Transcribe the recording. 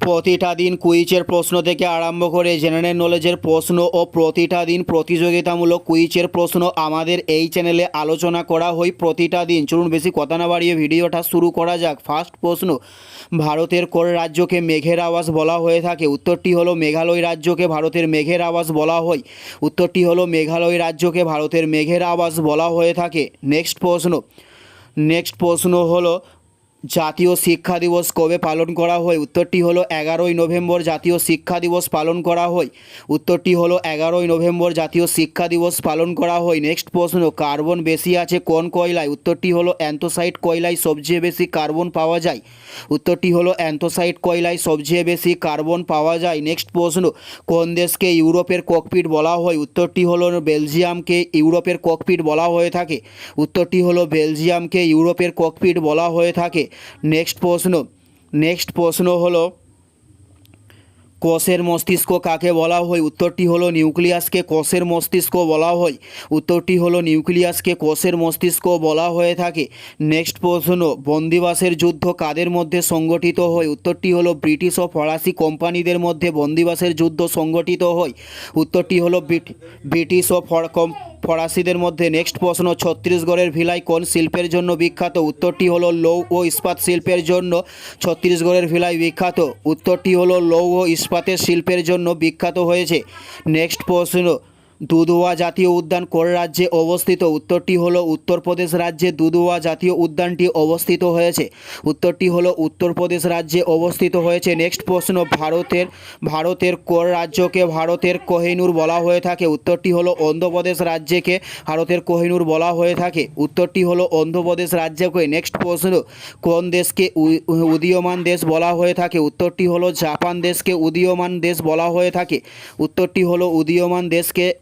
প্রতিটা দিন কুইজের প্রশ্ন থেকে আরম্ভ করে জেনারেল নলেজের প্রশ্ন ও প্রতিটা দিন প্রতিযোগিতামূলক কুইজের প্রশ্ন আমাদের এই চ্যানেলে আলোচনা করা হয় প্রতিটা দিন। চলুন বেশি কথা না বাড়িয়ে ভিডিওটা শুরু করা যাক। ফার্স্ট প্রশ্ন, ভারতের কোন রাজ্যকে মেঘের আওয়াজ বলা হয়ে থাকে? উত্তরটি হলো মেঘালয় রাজ্যকে ভারতের মেঘের আওয়াজ বলা হয়। উত্তরটি হলো মেঘালয় রাজ্যকে ভারতের মেঘের আওয়াজ বলা হয়ে থাকে। নেক্সট প্রশ্ন নেক্সট প্রশ্ন হলো জাতীয় শিক্ষা দিবস কবে পালন করা হয়? উত্তরটি হলো এগারোই নভেম্বর জাতীয় শিক্ষা দিবস পালন করা হয়। উত্তরটি হলো এগারোই নভেম্বর জাতীয় শিক্ষা দিবস পালন করা হয়। নেক্সট প্রশ্ন, কার্বন বেশি আছে কোন কয়লায়? উত্তরটি হলো অ্যান্থোসাইট কয়লায় সবচেয়ে বেশি কার্বন পাওয়া যায়। উত্তরটি হলো অ্যান্থোসাইট কয়লায় সবচেয়ে বেশি কার্বন পাওয়া যায়। নেক্সট প্রশ্ন, কোন দেশকে ইউরোপের ককপিট বলা হয়? উত্তরটি হলো বেলজিয়ামকে ইউরোপের ককপিট বলা হয়ে থাকে। উত্তরটি হলো বেলজিয়ামকে ইউরোপের ককপিট বলা হয়ে থাকে। নেক্সট প্রশ্ন নেক্সট প্রশ্ন হলো, কোষের মস্তিষ্ক কাকে বলা হয়? উত্তরটি হলো নিউক্লিয়াসকে কোষের মস্তিষ্ক বলা হয়। উত্তরটি হলো নিউক্লিয়াসকে কোষের মস্তিষ্ক বলা হয়ে থাকে। নেক্সট প্রশ্ন, বন্দিবাসের যুদ্ধ কাদের মধ্যে সংগঠিত হয়? উত্তরটি হলো ব্রিটিশ ও ফরাসি কোম্পানিদের মধ্যে বন্দিবাসের যুদ্ধ সংগঠিত হয়। উত্তরটি হলো ব্রিট- ব্রিটিশ ও ফর- ফরাসিদের মধ্যে নেক্সট প্রশ্ন, ছত্তিশগড়ের ভিলাই কোন শিল্পের জন্য বিখ্যাত? উত্তরটি হলো লৌ ও ইস্পাত শিল্পের জন্য ছত্তিশগড়ের ভিলাই বিখ্যাত। উত্তরটি হলো লৌ ও ইস্পাতের শিল্পের জন্য বিখ্যাত হয়েছে। নেক্সট প্রশ্ন দুধওয়া জাতীয় উদ্যান কোন রাজ্যে অবস্থিত। উত্তরটি হলো উত্তরপ্রদেশ রাজ্যে দুধওয়া জাতীয় উদ্যানটি অবস্থিত হয়েছে। উত্তরটি হলো উত্তরপ্রদেশ রাজ্যে অবস্থিত হয়েছে। নেক্সট প্রশ্ন, ভারতের ভারতের কোন রাজ্যকে ভারতের কোহিনুর বলা হয়ে থাকে। উত্তরটি হলো অন্ধ্রপ্রদেশ রাজ্যকে ভারতের কোহিনুর বলা হয়ে থাকে। উত্তরটি হল অন্ধ্রপ্রদেশ রাজ্যকে। নেক্সট প্রশ্ন, কোন দেশকে উদীয়মান দেশ বলা হয়ে থাকে? উত্তরটি হল জাপান দেশকে উদীয়মান দেশ বলা হয়ে থাকে। উত্তরটি হল উদীয়মান দেশকে